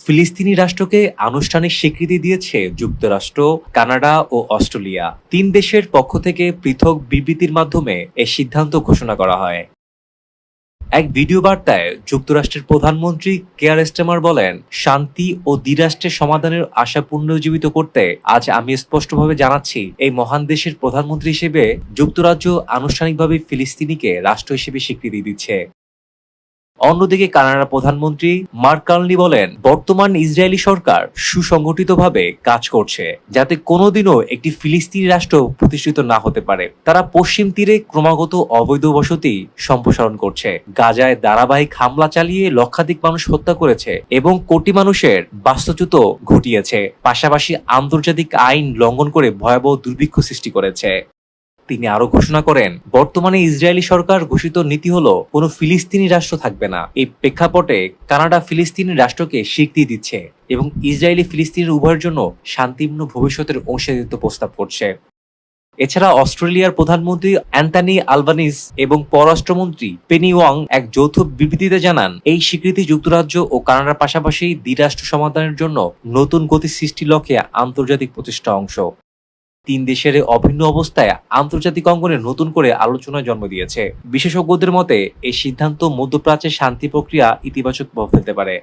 ফিলিস্তিনি রাষ্ট্রকে আনুষ্ঠানিক স্বীকৃতি দিয়েছে যুক্তরাষ্ট্র, কানাডা ও অস্ট্রেলিয়া। তিন দেশের পক্ষ থেকে পৃথক বিবৃতির মাধ্যমে এ সিদ্ধান্ত ঘোষণা করা হয়। এক ভিডিও বার্তায় যুক্তরাষ্ট্রের প্রধানমন্ত্রী কেয়ার স্টেমার বলেন, শান্তি ও দ্বিরাষ্ট্রের সমাধানের আশা পুনর্জীবিত করতে আজ আমি স্পষ্টভাবে জানাচ্ছি, এই মহান দেশের প্রধানমন্ত্রী হিসেবে যুক্তরাজ্য আনুষ্ঠানিকভাবে ফিলিস্তিনিকে রাষ্ট্র হিসেবে স্বীকৃতি দিচ্ছে। অন্যদিকে কানাডার প্রধানমন্ত্রী মার্ক কার্নি বলেন, বর্তমান ইসরায়েলি সরকার সুসংগঠিতভাবে কাজ করছে যাতে কোনোদিনও একটি ফিলিস্তিনি রাষ্ট্র প্রতিষ্ঠিত না হতে পারে। তারা পশ্চিম তীরে ক্রমাগত অবৈধ বসতি সম্প্রসারণ করছে। গাজায় ধারাবাহিক হামলা চালিয়ে লক্ষাধিক মানুষ হত্যা করেছে এবং কোটি মানুষের বাস্তুচ্যুত ঘটিয়েছে। পাশাপাশি আন্তর্জাতিক আইন লঙ্ঘন করে ভয়াবহ দুর্ভিক্ষ সৃষ্টি করেছে। তিনি আরও ঘোষণা করেন, বর্তমানে ইসরায়েলি সরকার ঘোষিত নীতি হলো, কোনো ফিলিস্তিনি রাষ্ট্র থাকবে না। এই প্রেক্ষাপটে কানাডা ফিলিস্তিনি রাষ্ট্রকে স্বীকৃতি দিচ্ছে এবং ইসরায়েলি ফিলিস্তিনের উভয়ের জন্য শান্তিপূর্ণ ভবিষ্যতের অংশীদারিত্ব প্রস্তাব করছে। এছাড়া অস্ট্রেলিয়ার প্রধানমন্ত্রী অ্যান্টনি আলবানিস এবং পররাষ্ট্রমন্ত্রী পেনি ওয়াং এক যৌথ বিবৃতিতে জানান, এই স্বীকৃতি যুক্তরাজ্য ও কানাডার পাশাপাশি দ্বিরাষ্ট্র সমাধানের জন্য নতুন গতি সৃষ্টির লক্ষ্যে আন্তর্জাতিক প্রচেষ্টা অংশ। তিন দেশের অভিন্ন অবস্থায় আন্তর্জাতিক অঙ্গনে নতুন করে আলোচনায় জন্ম দিয়েছে। বিশেষজ্ঞদের মতে, এই সিদ্ধান্ত মধ্যপ্রাচ্যের শান্তি প্রক্রিয়া ইতিবাচক প্রভাব ফেলতে পারে।